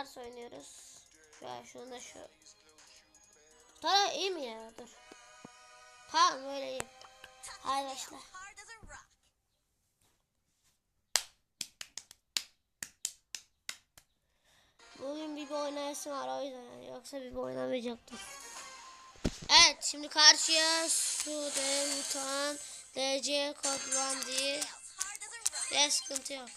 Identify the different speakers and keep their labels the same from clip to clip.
Speaker 1: Stars oynuyoruz. Ya şunu da şu. Tara iyi mi ya? Dur. Tamam böyle iyi. Hadi başla. Bugün bir oynayasım var o yüzden. Yoksa bir oynamayacaktım. Evet şimdi karşıya Sude, Mutan, DC,
Speaker 2: a rock.
Speaker 1: Ya sıkıntı yok.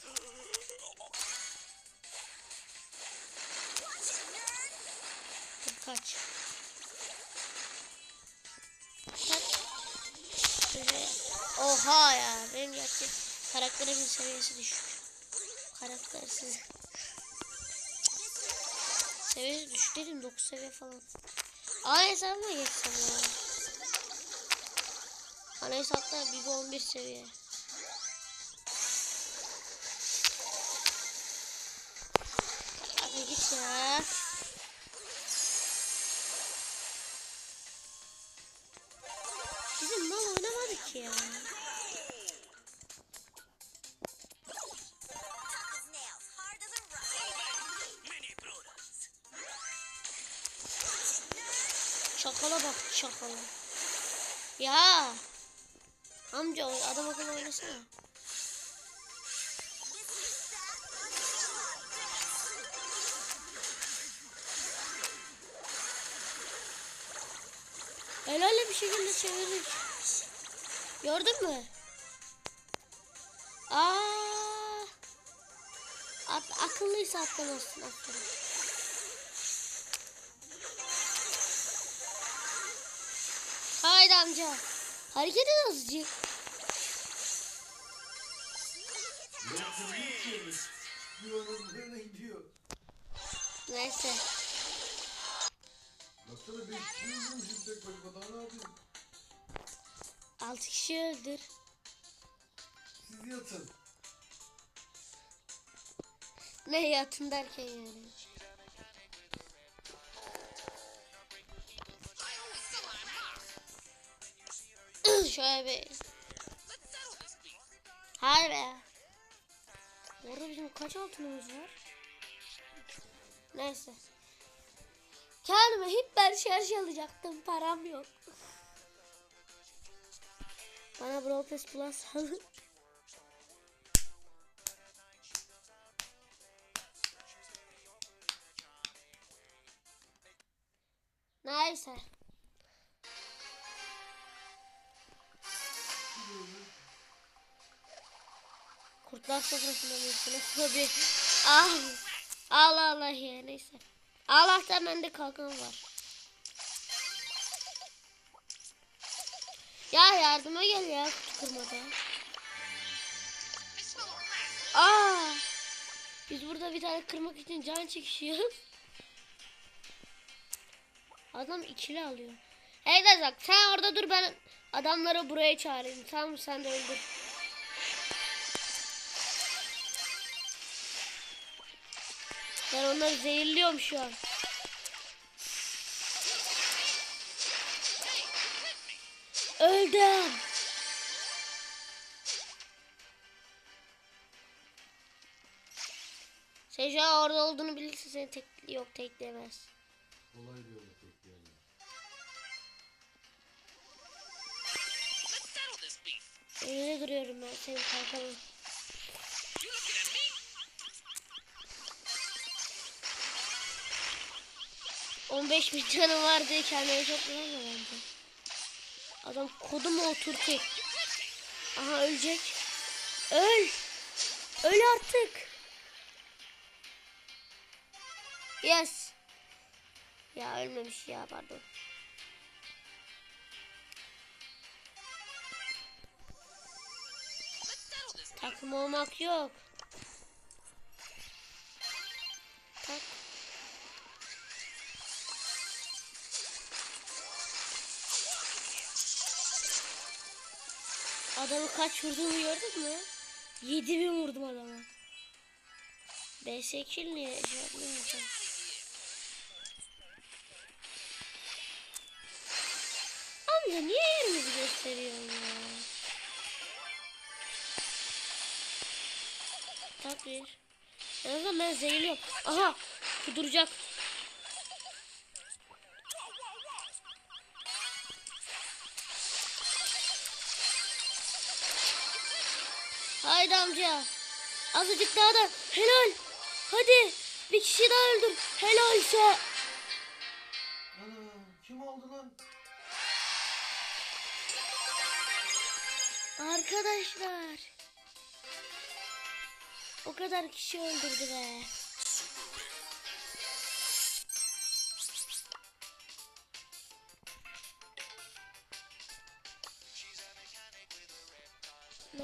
Speaker 1: Kaç. Kaç. Oha ya. Benim gerçek karakterimin seviyesi düşük. Karaktersiz. Seviyesi düşük dedim 9 seviye falan. Ana hesabıma geçsem ya. Ana hesapta bir 11 seviye. Hadi git ya. Çakala bak çakala. Ya. Amca adam akıllı oynasana. Helal bir şekilde çevirdik. Gördün mü? Aa. At, akıllıysa atlamazsın aferin. Amca. Hareket et azıcık. Neyse.
Speaker 3: Baksana kişi daha ne yapayım?
Speaker 1: Kişi öldür.
Speaker 3: Siz yatın.
Speaker 1: Ne yatın derken yani. Şöyle bir. Hayır be. Orada bizim kaç altınımız var? Neyse. Kendime hiper şarj alacaktım. Param yok. Bana Brawl Pass Plus alın. Neyse. Sofrasında mıyız? Nasıl bir... Ah! Allah Allah ya neyse. Allah'tan bende kalkan var. Ya yardıma gel ya kırmada. Aa! Biz burada bir tane kırmak için can çekişiyoruz. Adam ikili alıyor. Hey Dazak sen orada dur ben adamları buraya çağırayım. Tamam sen de öldür. Ben onları zehirliyorum şu an. Öldüm. Sen şu an orada olduğunu bilirsin seni tek yok tekleyemez.
Speaker 3: Kolay diyorlar tek yerler.
Speaker 4: Let's settle this beef.
Speaker 1: Önüne duruyorum ben senin kalkanın. 15 bin canım vardı kendime çok güzel bence. Adam koduma oturttu. Aha ölecek. Öl. Öl artık. Yes. Ya ölmemiş ya pardon. Takım olmak yok. Adamı kaç vurduğumu gördün mü? 7000 vurdum adama. BS kill niye yapmıyorsun? Amca niye yerimizi gösteriyorsun ya? Tak bir. En azından ben zehirliyorum. Aha kuduracak. Haydi amca. Azıcık daha da helal. Hadi bir kişi daha öldür. Helalse.
Speaker 3: Ana kim aldı lan?
Speaker 1: Arkadaşlar. O kadar kişi öldürdü be.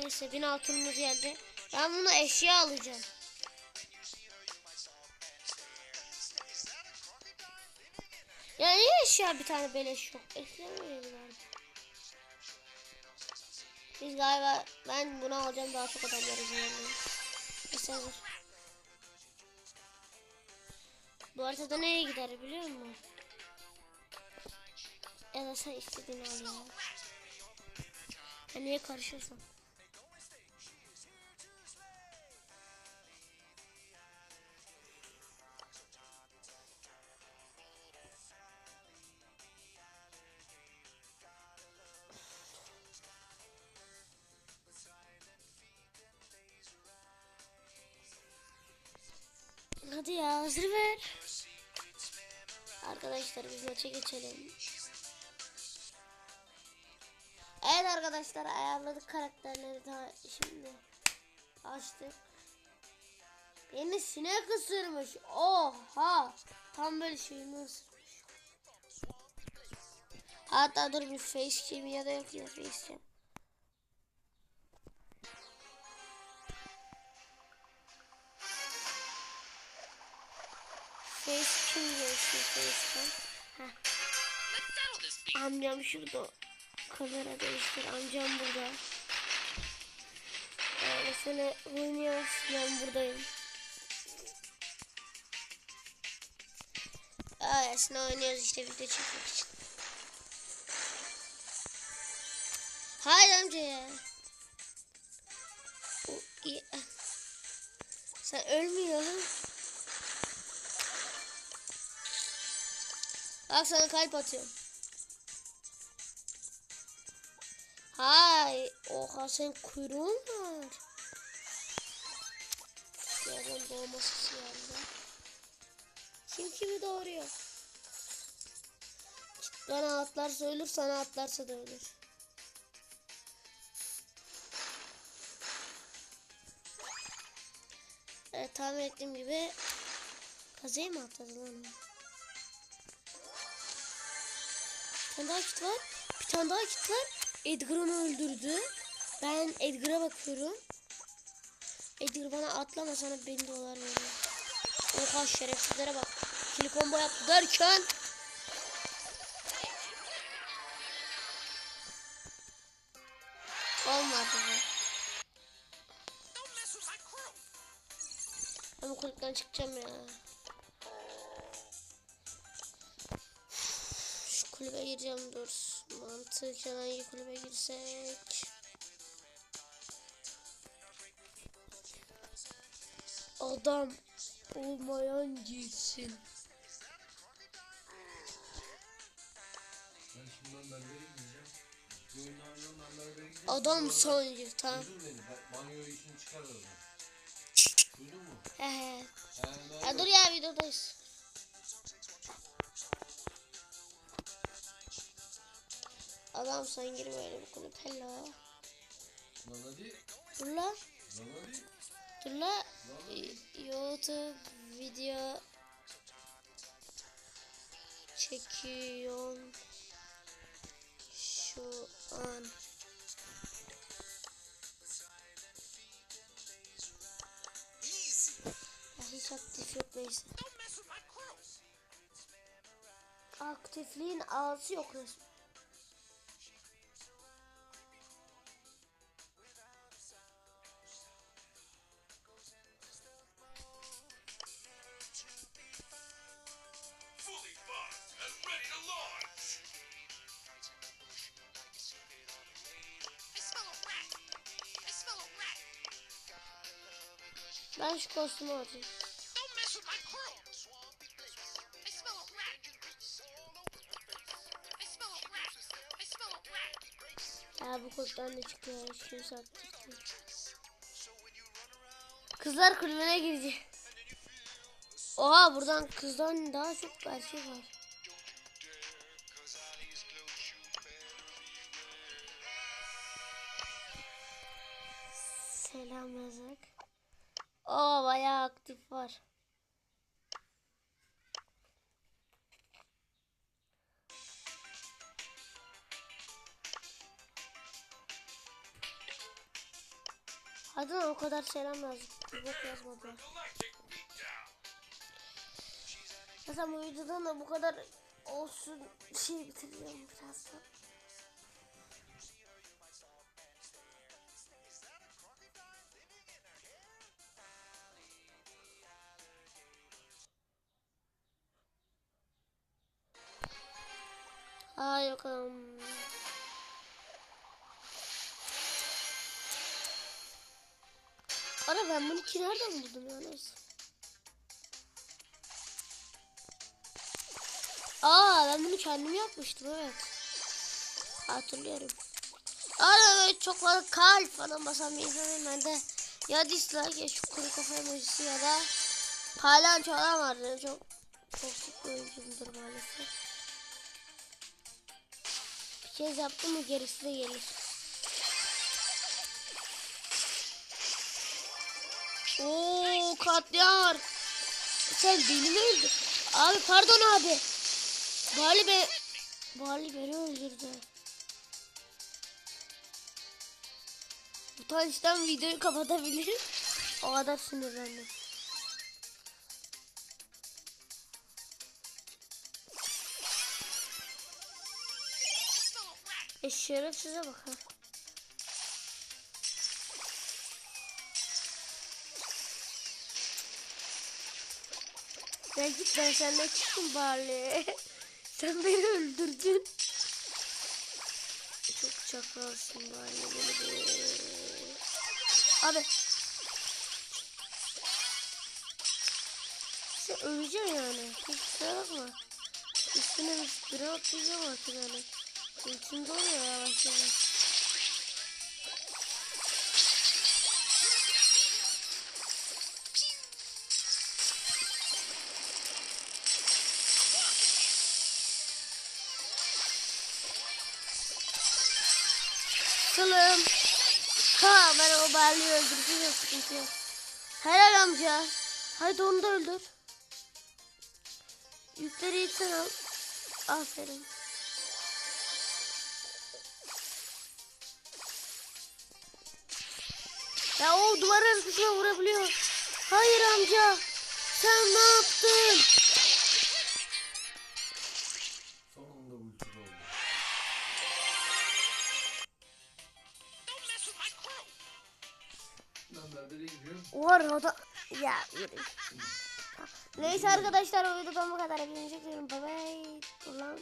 Speaker 1: Neyse bin altınımız geldi. Ben bunu eşya alacağım. Ya niye eşya bir tane beleş yok? Eşya mı? Biz galiba ben bunu alacağım daha çok adamları izleyelim. Biz. Bu haritada nereye gider biliyor musun? Ya da sen istediğini al ya. Ya niye karışıyorsun? Hadi ya hazır ver. Arkadaşlar biz maça geçelim. Evet arkadaşlar ayarladık karakterleri daha şimdi açtık. Beni sinek ısırmış. Oha. Tam böyle şeyimi ısırmış. Hatta dur bir face cam ya da yok ya face Amcam şurada. Kamera değiştir. Amcam burada. Yani seni oynuyoruz. Ben buradayım. Öylesine oynuyoruz işte video çekmek için. Hayır amca ya. Sen ölmüyor Bak sana kalp atıyorum. Hay, oha sen kuyruğun var. Yerden doğma sesi geldi. Kim kimi doğuruyor? Bana atlarsa ölür, sana atlarsa da ölür. Evet, tahmin ettiğim gibi kazayı mı atladı lan? Tane daha kit var. Bir tane daha kit var. Edgar onu öldürdü. Ben Edgar'a bakıyorum. Edgar bana atlama sana 1000 dolar veriyor. Oha şerefsizlere bak. Kili combo yaptı derken. Olmadı bu. Ben kulüpten çıkacağım ya. Kulübe gireceğim dur. Mantıken hangi kulübe girsek? Adam olmayan
Speaker 3: gideceğim.
Speaker 1: Adam son gir tamam.
Speaker 3: Duydun mu?
Speaker 1: He he. Ya dur ya videodayız. Adam sen gir böyle bir kulüp. Hello.
Speaker 3: Lan hadi.
Speaker 1: Dur la.
Speaker 3: Lan hadi.
Speaker 1: Dur la.
Speaker 3: Lan.
Speaker 1: YouTube video çekiyorum şu an. Ya hiç aktif yok neyse. Aktifliğin ağzı yok resmen.
Speaker 4: I smell a rat.
Speaker 1: Ya bu koddan ne çıkıyor? Şunu sattık. Kızlar kulübüne girecek. Oha buradan kızdan daha çok erkek var. Selam yazık. Oo bayağı aktif var. Hadi o kadar selam yazdım. Bir bok yazmadılar. Zaten bu videodan da bu kadar olsun şey bitireceğim birazdan. Ay bakalım. Ara ben bunu ki nereden buldum ya neyse. Aa ben bunu kendim yapmıştım evet. Hatırlıyorum. Aa evet çok fazla kalp falan basan bir insanım ben de. Ya dislike ya şu kuru kafa emojisi ya da palanço olan vardı. Çok toksik bir oyuncumdur maalesef. Kez yaptım mı gerisi de gelir. Oo katliam. Sen beni mi öldür? Abi pardon abi. Bali be Bali beni öldürdü. Utançtan videoyu kapatabilirim. O kadar sinirlendim. E şerefsize bak ha. Ya git ben seninle çıktım bari. Sen beni öldürdün. Çok çakalsın bari. Abi. Sen öleceksin yani. Hiç kusura bakma. Üstüne bir atlayacağım artık yani. İçimde oluyor yavaş yavaş. Kılım. Ha ben o Barley'i öldürdüm yok sıkıntı yok. Helal amca. Haydi onu da öldür. Yükleri ilk sen al. Aferin. Ya o duvar arkasına vurabiliyor. Hayır amca. Sen ne yaptın?
Speaker 3: Sonunda ulti oldu.
Speaker 1: Var o da... Ya yürü. Neyse arkadaşlar o videodan bu kadar. Hepinize diyorum. Bye bye. Ulan.